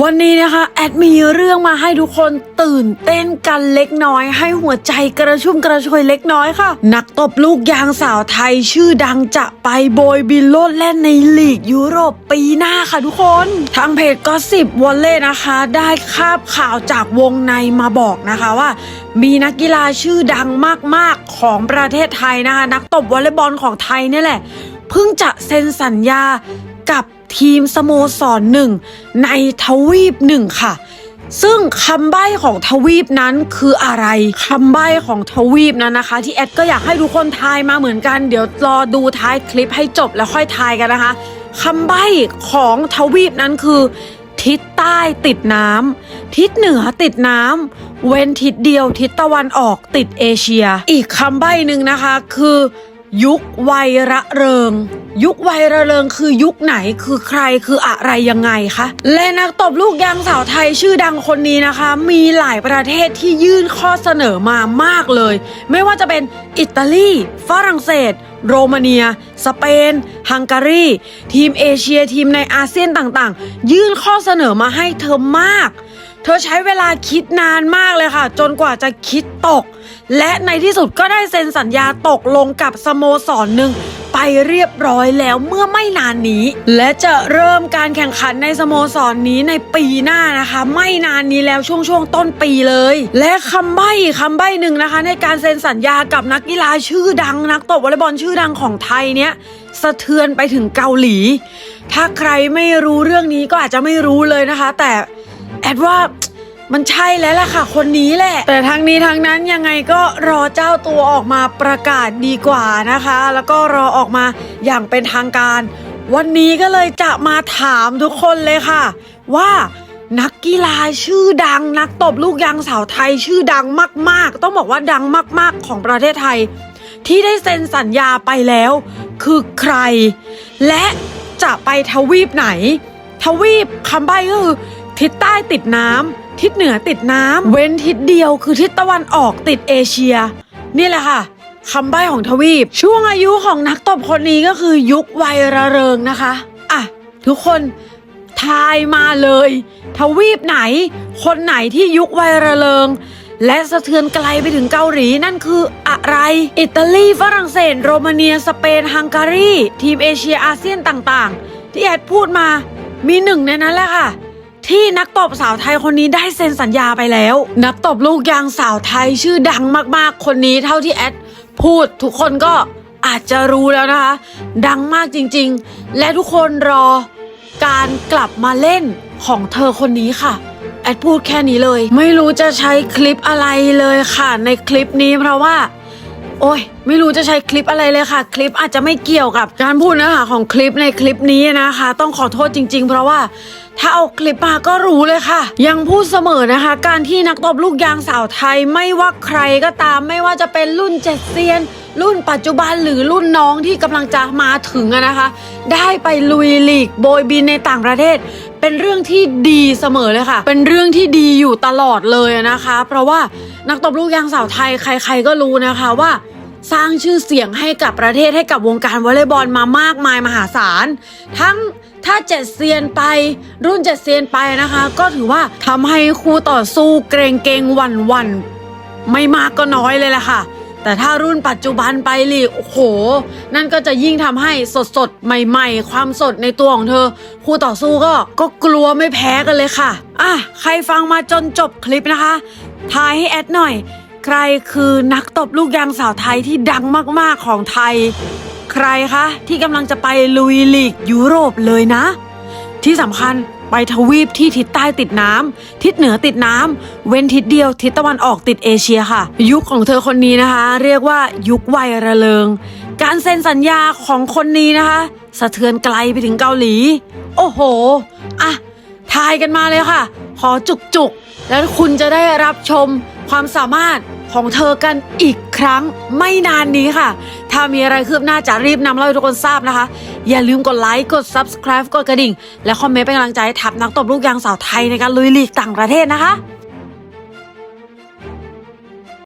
วันนี้นะคะแอดมีเรื่องมาให้ทุกคนตื่นเต้นกันเล็กน้อย ให้หัวใจกระชุ่มกระชวยเล็กน้อยค่ะ นักตบลูกยางสาวไทยชื่อดังจะไปโบยบินโลดแล่นในลีกยุโรปปีหน้าค่ะทุกคน ทางเพจก็สิบวอลเล่นะคะ ได้คาบข่าวจากวงในมาบอกนะคะว่า มีนักกีฬาชื่อดังมากๆของประเทศไทยนะคะนักตบวอลเลย์บอลของไทยนี่แหละเพิ่งจะเซ็นสัญญากับ ทีมสโมสรหนึ่งในทวีปหนึ่งค่ะ ซึ่งคำใบ้ของทวีปนั้นคืออะไรคำใบ้ของทวีปนั้นนะคะ ที่แอดก็อยากให้ทุกคนทายมาเหมือนกัน เดี๋ยวรอดูท้ายคลิปให้จบแล้วค่อยทายกันนะคะคำใบ้ของทวีปนั้นคือ ทิศใต้ติดน้ำทิศเหนือติดน้ำเว้นทิศเดียวทิศตะวันออกติดเอเชีย อีกคำใบ้หนึ่งนะคะคือ ยุควัยระเริง ยุควัยระเริงคือยุคไหนคือใครคืออะไรยังไงคะและนักตบลูกยางสาวไทยชื่อดังคนนี้นะคะ มีหลายประเทศที่ยื่นข้อเสนอมามากเลย ไม่ว่าจะเป็นอิตาลีฝรั่งเศส โรมาเนีย สเปน ฮังการี ทีมเอเชียทีมในอาเซียนต่างๆ ยื่นข้อเสนอมาให้เธอมาก เธอใช้เวลาคิดนานมากเลยค่ะ จนกว่าจะคิดตก และในที่สุดก็ได้เซ็นสัญญาตกลงกับสโมสรหนึ่งไปเรียบร้อยแล้วเมื่อไม่นานนี้ และจะเริ่มการแข่งขันในสโมสรนนี้ในปีหน้านะคะ ไม่นานนี้แล้วช่วงช่วงต้นปีเลย และคำใบ้คำใบ้หนึ่งนะคะ ในการเซ็นสัญญากับนักกีฬาชื่อดัง นักตบวอลเลย์บอลชื่อดังของไทยเนี้ยสะเทือนไปถึงเกาหลี ถ้าใครไม่รู้เรื่องนี้ก็อาจจะไม่รู้เลยนะคะ แต่ แอดว่ามันใช่แล้วล่ะค่ะ คนนี้แหละ แต่ทั้งนี้ทั้งนั้นยังไงก็รอเจ้าตัวออกมาประกาศดีกว่านะคะ แล้วก็รอออกมาอย่างเป็นทางการ วันนี้ก็เลยจะมาถามทุกคนเลยค่ะ ว่านักกีฬาชื่อดัง นักตบลูกยางสาวไทยชื่อดังมาก ๆ ต้องบอกว่าดังมาก ๆ ของประเทศไทย ที่ได้เซ็นสัญญาไปแล้ว คือใคร และจะไปทวีปไหน ทวีปคำใบ้ก็คือ ทิศใต้ติดน้ำทิศเหนือติดน้ำเว้นทิศเดียวคือทิศตะวันออกติดเอเชีย นี่แหละค่ะคำใบ้ของทวีป ช่วงอายุของนักตบคนนี้ก็คือยุควัยระเริงนะคะอะทุกคนทายมาเลย ทวีปไหน คนไหนที่ยุควัยระเริง และสะเทือนไกลไปถึงเกาหลีนั่นคืออะไร อิตาลีฝรั่งเศส โรมาเนียสเปนฮังการี ทีมเอเชียอาเซียนต่างๆ ที่แอดพูดมามีหนึ่งในนั้นแหละค่ะ ที่นักตบสาวไทยคนนี้ได้เซ็นสัญญาไปแล้ว นักตบลูกยางสาวไทยชื่อดังมากๆ คนนี้เท่าที่แอดพูดทุกคนก็อาจจะรู้แล้วนะคะ ดังมากจริงๆ และทุกคนรอการกลับมาเล่นของเธอคนนี้ค่ะ แอดพูดแค่นี้เลย ไม่รู้จะใช้คลิปอะไรเลยค่ะ ในคลิปนี้เพราะว่า โอ้ยไม่รู้จะใช้คลิปอะไรเลยค่ะ คลิปอาจจะไม่เกี่ยวกับการพูดเนื้อหาของคลิปในคลิปนี้นะคะ ต้องขอโทษจริง ๆ เพราะว่าถ้าเอาคลิปมาก็รู้เลยค่ะ ยังพูดเสมอนะคะ การที่นักตบลูกยางสาวไทยไม่ว่าใครก็ตามไม่ว่าจะเป็นรุ่นเจ็ดเซียน รุ่นปัจจุบันหรือรุ่นน้องที่กำลังจะมาถึงนะคะ ได้ไปลุยลีกโบยบินในต่างประเทศ เป็นเรื่องที่ดีเสมอเลยค่ะ เป็นเรื่องที่ดีอยู่ตลอดเลยนะคะ เพราะว่านักตบลูกยางสาวไทยใคร ๆ ก็รู้นะคะว่าสร้างชื่อเสียงให้กับประเทศให้กับวงการวอลเลย์บอลมามากมายมหาศาล ทั้งถ้าเจ็ดเซียนไปรุ่นเจ็ดเซียนไปนะคะ ก็ถือว่าทำให้คู่ต่อสู้เกรงเกรงหวั่นหวั่นไม่มากก็น้อยเลยแหละค่ะ แต่ถ้ารุ่นปัจจุบันไปลีกโอ้โห นั่นก็จะยิ่งทำให้สดสดใหม่ ๆ ความสดในตัวของเธอ คู่ต่อสู้ก็ก็กลัวไม่แพ้กันเลยค่ะ อะ ใครฟังมาจนจบคลิปนะคะทายให้แอดหน่อย ใครคือนักตบลูกยางสาวไทยที่ดังมากๆของไทย ใครคะที่กำลังจะไปลุยลีกยุโรปเลยนะ ที่สำคัญ ไปทวีปที่ทิศใต้ติดน้ำทิศเหนือติดน้ำเว้นทิศเดียวทิศตะวันออกติดเอเชียค่ะ ยุคของเธอคนนี้นะคะ เรียกว่ายุควัยระเริง การเซ็นสัญญาของคนนี้นะคะ สะเทือนไกลไปถึงเกาหลี โอ้โหอะทายกันมาเลยค่ะ ขอจุกๆ แล้วคุณจะได้รับชมความสามารถ ของเธอกันอีกครั้งไม่นานนี้ค่ะ ถ้ามีอะไรคืบหน้าจะรีบนำเล่าให้ทุกคนทราบนะคะ อย่าลืมกดไลค์กด subscribe กดกระดิ่ง และคอมเมนต์เป็นกำลังใจให้ทับนักตบลูกยางสาวไทยในการลุยลีกต่างประเทศนะคะ